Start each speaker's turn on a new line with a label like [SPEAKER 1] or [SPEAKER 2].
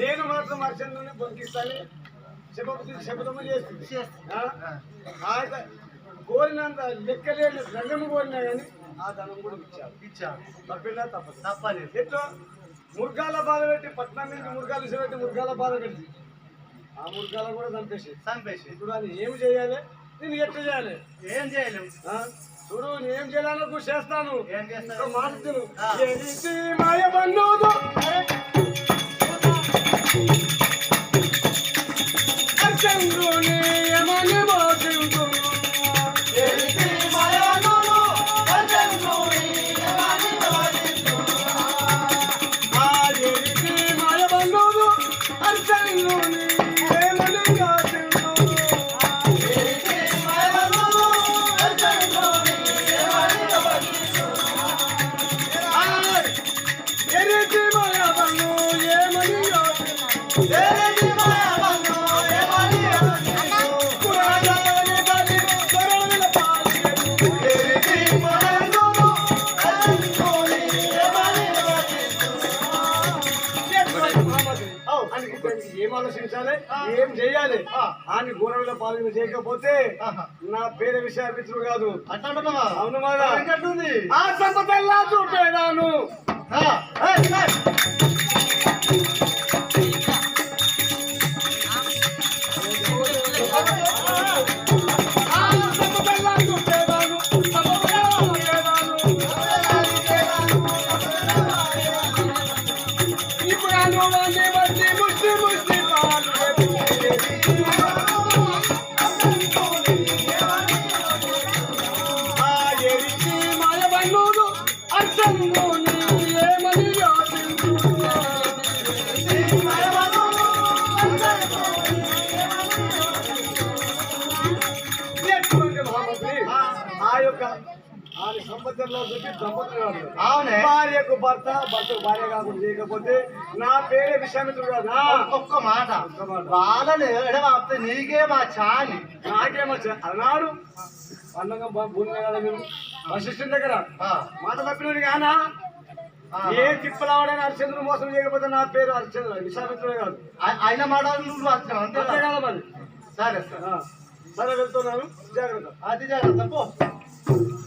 [SPEAKER 1] నేను మాత్రం హరిశ్చంద్రుని బొంకిస్తాను శపథ శపథము చేస్తుంది. కోరినంత లెక్కలేని రంగము కోరినా కానీ ఆ ధనం కూడా ఇచ్చారు.
[SPEAKER 2] ఇచ్చాడు
[SPEAKER 1] తప్పిందా తప్పదు.
[SPEAKER 2] తప్పలేదు.
[SPEAKER 1] ఎట్లా? మురుగాల బాధ పెట్టి పట్నం నుంచి మురుగాలు ఇసిపెట్టి మురుగాల బాధ పెట్టి. ఆ మురుగాల కూడా చంపేసి
[SPEAKER 2] చంపేసి
[SPEAKER 1] ఇప్పుడు అది ఏం చేయాలి? నేను ఎట్లా చేయాలి?
[SPEAKER 2] ఏం చేయలేము?
[SPEAKER 1] చూడు నేను ఏం చేయాలో? నువ్వు చేస్తాను.
[SPEAKER 2] ఏం చేస్తావు?
[SPEAKER 1] ఒక morning. దానికి ఏం ఆలోచించాలి? ఏం చేయాలి? అని గోరవిల పాలన చేయకపోతే. నా పేరు విషయాపిత్రుడు కాదు.
[SPEAKER 2] అట్లా అంటున్నావా?
[SPEAKER 1] అవును మాదా? ఆ చూపేదాను
[SPEAKER 2] ఆ
[SPEAKER 1] యొక్క దంపతులు కాదు.
[SPEAKER 2] అవునే.
[SPEAKER 1] భార్యకు భర్త భర్తకు భార్య కాకుండా చేయకపోతే నా పేరే విశ్వామిత్రుడు కాదు. నా
[SPEAKER 2] ఒక్క మాట. వాళ్ళని ఎడవాపితే నీకే మా చాని
[SPEAKER 1] నాకేమొచ్చా అన్నాడు. పండగ భూమి కదా మేము. వశిష్ఠుని దగ్గర
[SPEAKER 2] ఆ,
[SPEAKER 1] మాట తప్పినోడు కానా. ఏ తిప్పలావాడని హరిచంద్రుడు మోసం చేయకపోతే నా పేరు హరిచంద్ర విశ్వామిత్రుడే కాదు.
[SPEAKER 2] ఆయన మాట నువ్వు అంతే
[SPEAKER 1] కదా మరి.
[SPEAKER 2] సరే సరే.
[SPEAKER 1] సరే వెళ్తున్నాను. జాగ్రత్త.
[SPEAKER 2] అది జాగ్రత్త. పో. Pum.